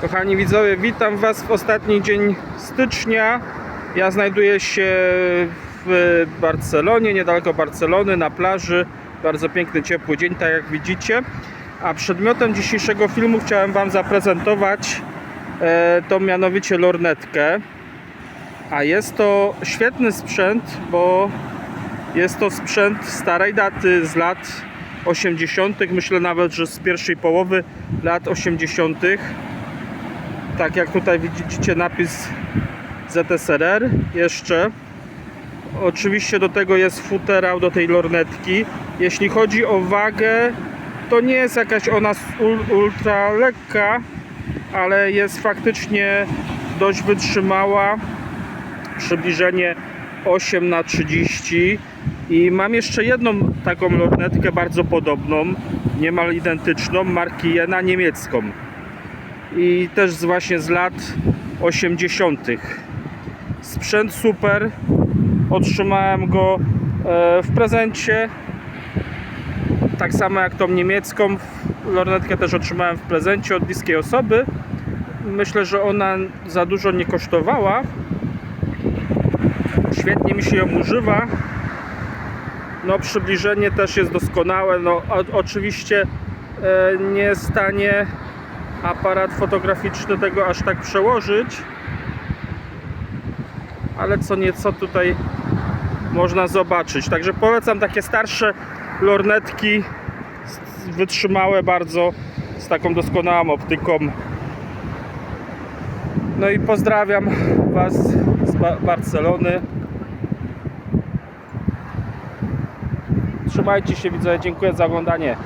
Kochani widzowie, witam Was w ostatni dzień stycznia. Ja znajduję się w Barcelonie, niedaleko Barcelony, na plaży. Bardzo piękny, ciepły dzień, tak jak widzicie. A przedmiotem dzisiejszego filmu chciałem Wam zaprezentować e, to mianowicie lornetkę. A jest to świetny sprzęt, bo jest to sprzęt starej daty z lat 80. Myślę nawet, że z pierwszej połowy lat 80. Tak jak tutaj widzicie napis ZSRR jeszcze. Oczywiście do tego jest futerał do tej lornetki. Jeśli chodzi o wagę, to nie jest jakaś ona ul- ultra lekka, ale jest faktycznie dość wytrzymała. Przybliżenie 8 na 30 i mam jeszcze jedną taką lornetkę bardzo podobną, niemal identyczną, marki Jena niemiecką i też właśnie z lat 80. Sprzęt super. Otrzymałem go e, w prezencie. Tak samo jak tą niemiecką. Lornetkę też otrzymałem w prezencie od bliskiej osoby. Myślę, że ona za dużo nie kosztowała. Świetnie mi się ją używa. No przybliżenie też jest doskonałe. No oczywiście e, nie stanie aparat fotograficzny tego aż tak przełożyć. Ale co nieco tutaj można zobaczyć. Także polecam takie starsze lornetki wytrzymałe bardzo z taką doskonałą optyką. No i pozdrawiam Was z ba Barcelony. Trzymajcie się widzę, dziękuję za oglądanie